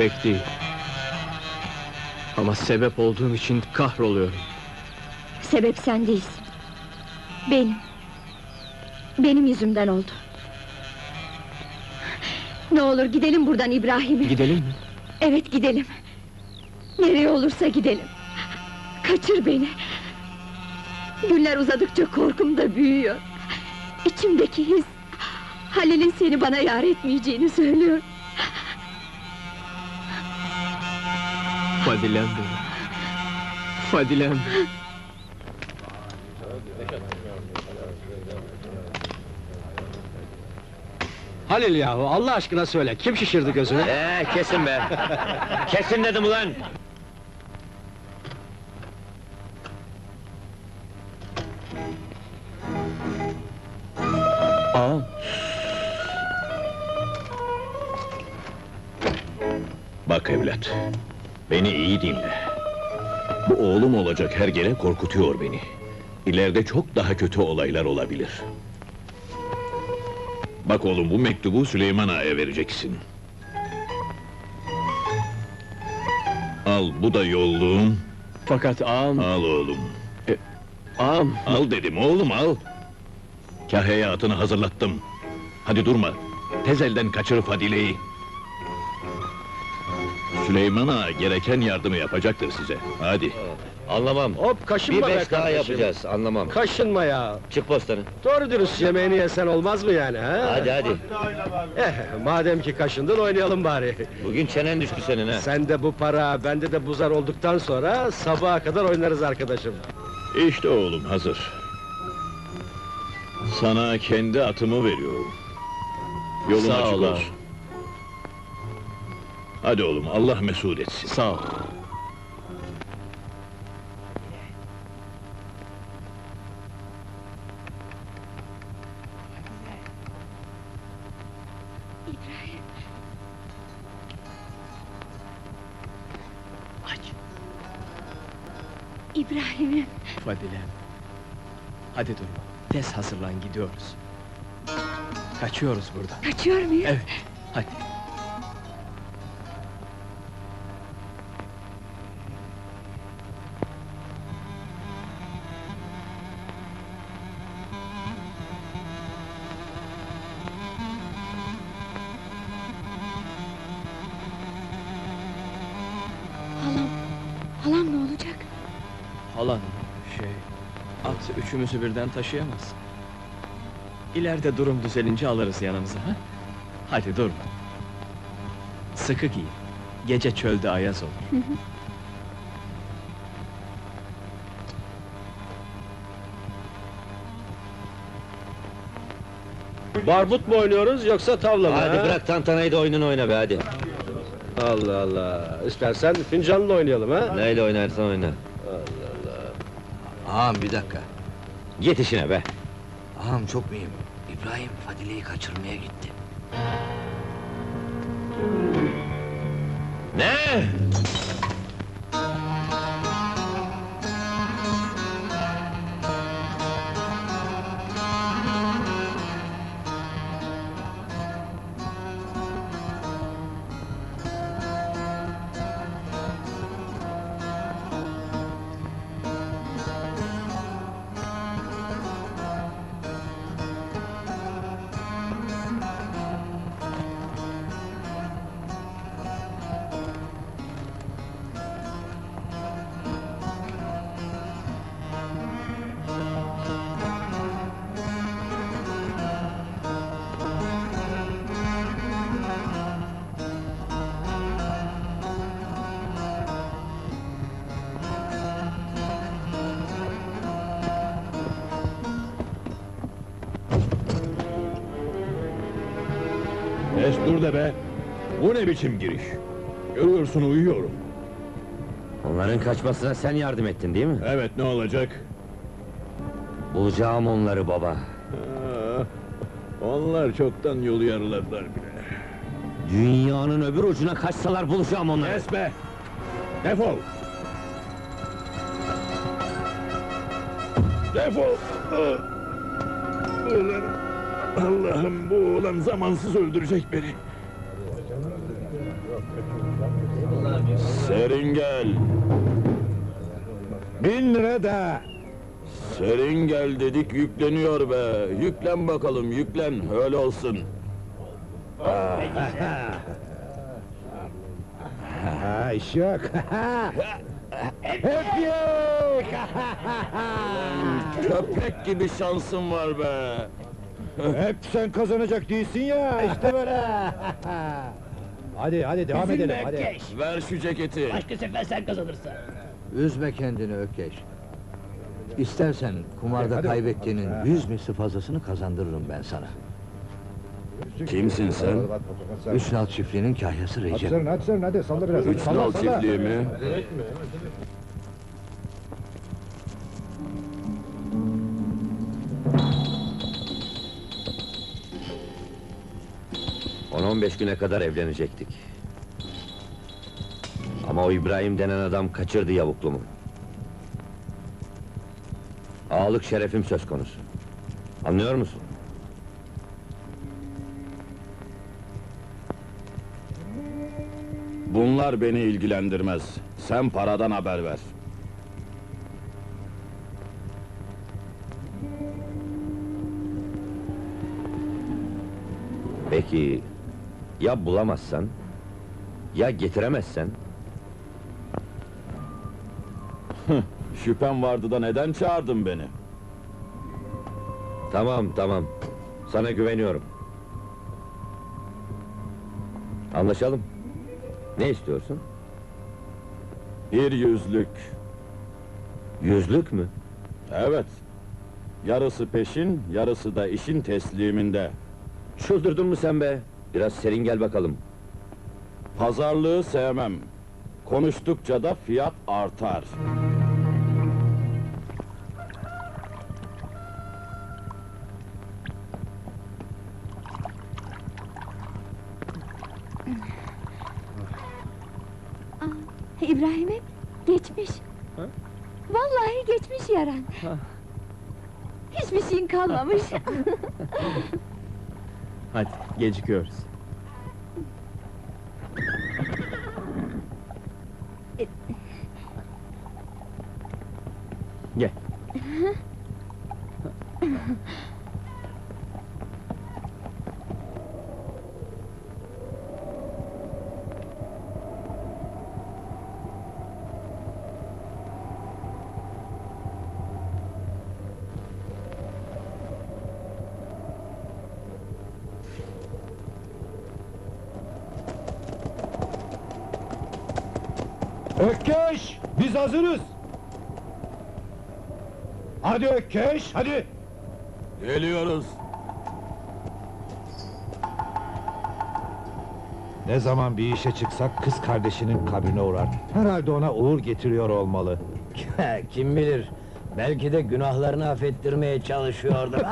Pek değil. Ama sebep olduğum için kahroluyorum. Sebep sen değilsin. Benim. Benim yüzümden oldu. Ne olur gidelim buradan İbrahim'im. Gidelim mi? Evet gidelim. Nereye olursa gidelim. Kaçır beni. Günler uzadıkça korkum da büyüyor. İçimdeki his... Halil'in seni bana yar etmeyeceğini söylüyor. Fadilem benim. Fadilem. Halil yahu Allah aşkına söyle kim şişirdi gözünü? Ee, kesin be! kesin dedim ulan! Ağam. Bak evlat, beni iyi dinle. Bu oğlum olacak her gelen korkutuyor beni. İleride çok daha kötü olaylar olabilir. Bak oğlum bu mektubu Süleyman Ağa'ya vereceksin. Al bu da yolluğum. Fakat ağam, Al oğlum. ağam. Al dedim oğlum al. Kahya'ya atını hazırlattım. Hadi durma. Tez elden kaçır Fadile'yi. Süleyman Ağa gereken yardımı yapacaktır size. Hadi. Anlamam. Hop Bir kaşınma be beş daha kardeşim. yapacağız, anlamam. Kaşınma ya. Çık postanı. Doğru dürüst yemeğini yesen olmaz mı yani ha? Hadi hadi. Eh, madem ki kaşındın oynayalım bari. Bugün çenen düştü senin ha. Sende bu para, bende de bu zar olduktan sonra sabaha kadar oynarız arkadaşım. İşte oğlum hazır. Sana kendi atımı veriyorum. Yolun Sağ açık ol olsun. Hadi oğlum Allah mesut etsin. Sağ ol. İbrahim. Aç. İbrahim'im. Fadilem. Hadi durma. Tez hazırlan gidiyoruz. Kaçıyoruz buradan. Kaçıyor muyum? Evet. Hadi. Halan, şey... At üçümüzü birden taşıyamaz. İleride durum düzelince alırız yanımıza, ha? Hadi durma. Sıkı giy. Gece çölde ayaz olur. Barbut mu oynuyoruz yoksa tavla mı? Hadi ha? bırak tantanayı da oyununu oyna be hadi. Allah Allah. İstersen fincanla oynayalım ha? Neyle oynarsan oyna. Ağam bir dakika. Git işine be. Ağam çok mühim. İbrahim Fadile'yi kaçırmaya gitti. Ne? Destur de be! Bu ne biçim giriş? Görüyorsun uyuyorum. Onların kaçmasına sen yardım ettin değil mi? Evet ne olacak? Bulacağım onları baba. Aa, onlar çoktan yolu yarıladılar bile. Dünyanın öbür ucuna kaçsalar bulacağım onları. Kes be! Defol! Defol! Ah! Ulan! Allah'ım bu oğlan zamansız öldürecek beni. Serin gel. Bin lira da. Serin gel dedik yükleniyor be. Yüklen bakalım yüklen öyle olsun. Ha iş yok. Hep yok. Köpek gibi şansın var be. Hep sen kazanacak değilsin ya. İşte böyle. hadi hadi devam edelim hadi. Ver şu ceketi. Üzme kendini Ökkeş. İstersen kumarda Hadi. kaybettiğinin yüz misli fazlasını kazandırırım ben sana. Kimsin sen? Üç nal çiftliğinin kahyası Hadi Recep. sen hadi sen hadi salla biraz. Üç nal çiftliği mi? On 15 güne kadar evlenecektik. Ama o İbrahim denen adam kaçırdı yavuklumu. Ağalık şerefim söz konusu. Anlıyor musun? Bunlar beni ilgilendirmez. Sen paradan haber ver. Peki ya bulamazsan? Ya getiremezsen? Şüphem vardı da neden çağırdın beni? Tamam tamam. Sana güveniyorum. Anlaşalım. Ne istiyorsun? Bir yüzlük. Yüzlük mü? Evet. Yarısı peşin, yarısı da işin tesliminde. Çıldırdın mı sen be? Biraz serin gel bakalım. Pazarlığı sevmem. Konuştukça da fiyat artar. İbrahim'im geçmiş. Vallahi geçmiş yaran. Hiçbir şeyin kalmamış. Gecikiyoruz. Gel. Ökkeş biz hazırız. Hadi Ökkeş hadi. Geliyoruz. Ne zaman bir işe çıksak kız kardeşinin kabrine uğrar. Herhalde ona uğur getiriyor olmalı. Kim bilir? Belki de günahlarını affettirmeye çalışıyordur.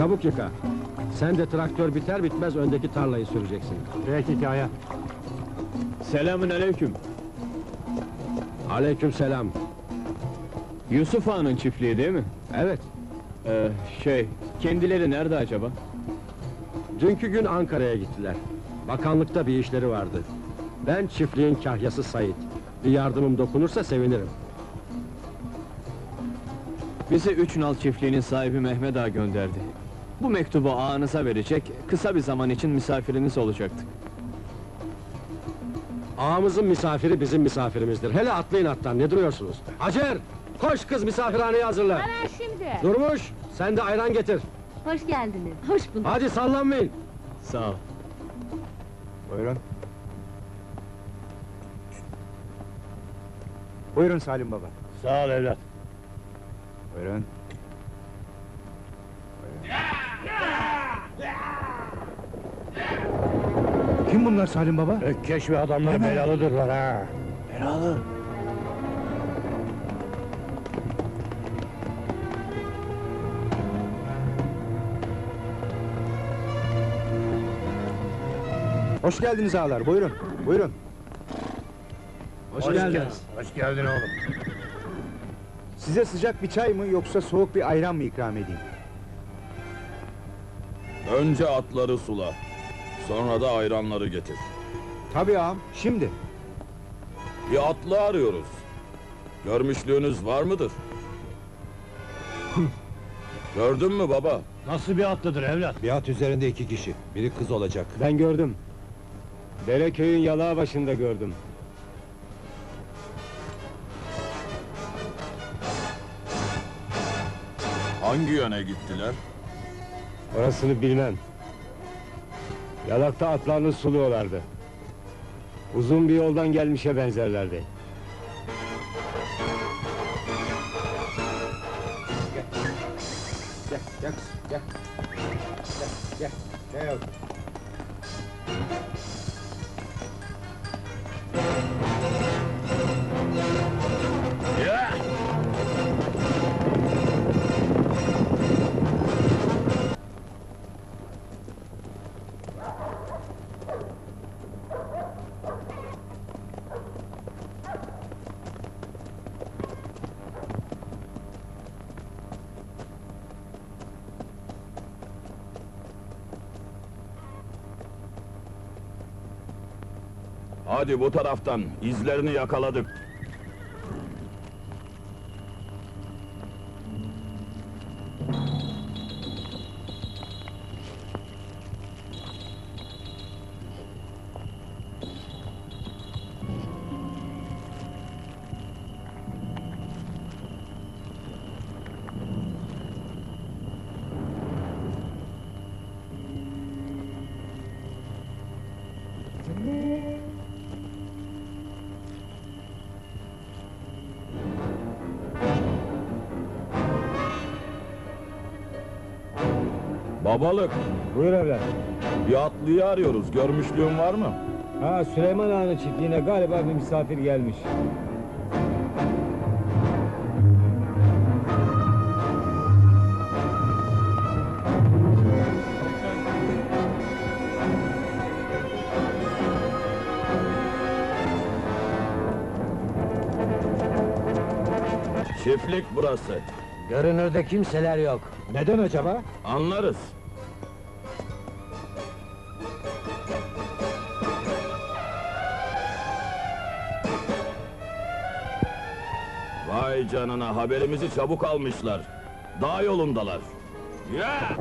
Çabuk yıka. Sen de traktör biter bitmez öndeki tarlayı süreceksin. Peki hikaye. Selamün aleyküm. Aleyküm selam. Yusuf Ağa'nın çiftliği değil mi? Evet, Ee, şey, kendileri nerede acaba? dünkü gün Ankara'ya gittiler. Bakanlıkta bir işleri vardı. Ben çiftliğin kahyası Sait. Bir yardımım dokunursa sevinirim. Bizi Üç Nal çiftliğinin sahibi Mehmet Ağa gönderdi. Bu mektubu ağanıza verecek, kısa bir zaman için misafiriniz olacaktı. Ağamızın misafiri bizim misafirimizdir. Hele atlayın attan, ne duruyorsunuz? Hacer! Koş kız misafirhaneyi hazırla. Hemen şimdi. Durmuş, sen de ayran getir. Hoş geldiniz. Hoş bulduk. Hadi sallanmayın. Sağ ol. Buyurun. Buyurun Salim Baba. Sağ ol evlat. Buyurun. Kim bunlar Salim Baba? E, Ökkeş ve adamları Hemen. belalıdırlar ha. Belalı. Hoş geldiniz ağalar, buyurun, buyurun. Hoş, Hoş geldiniz. geldiniz. Hoş geldin oğlum. Size sıcak bir çay mı yoksa soğuk bir ayran mı ikram edeyim? Önce atları sula. Sonra da ayranları getir. Tabii ağam, şimdi. Bir atlı arıyoruz. Görmüşlüğünüz var mıdır? Gördün mü baba? Nasıl bir atlıdır evlat? Bir at üzerinde iki kişi, biri kız olacak. Ben gördüm. Dereköy'ün yalağı başında gördüm. Hangi yöne gittiler? Orasını bilmem. Yalakta atlarını suluyorlardı. Uzun bir yoldan gelmişe benzerlerdi. Hadi bu taraftan, izlerini yakaladık. Babalık, Buyur evlat. bir atlıyı arıyoruz. Görmüşlüğün var mı? Ha Süleyman Ağa'nın çiftliğine galiba bir misafir gelmiş. Çiftlik burası. Görünürde kimseler yok. Neden acaba? Anlarız. Vay canına haberimizi çabuk almışlar. Dağ yolundalar. Ya!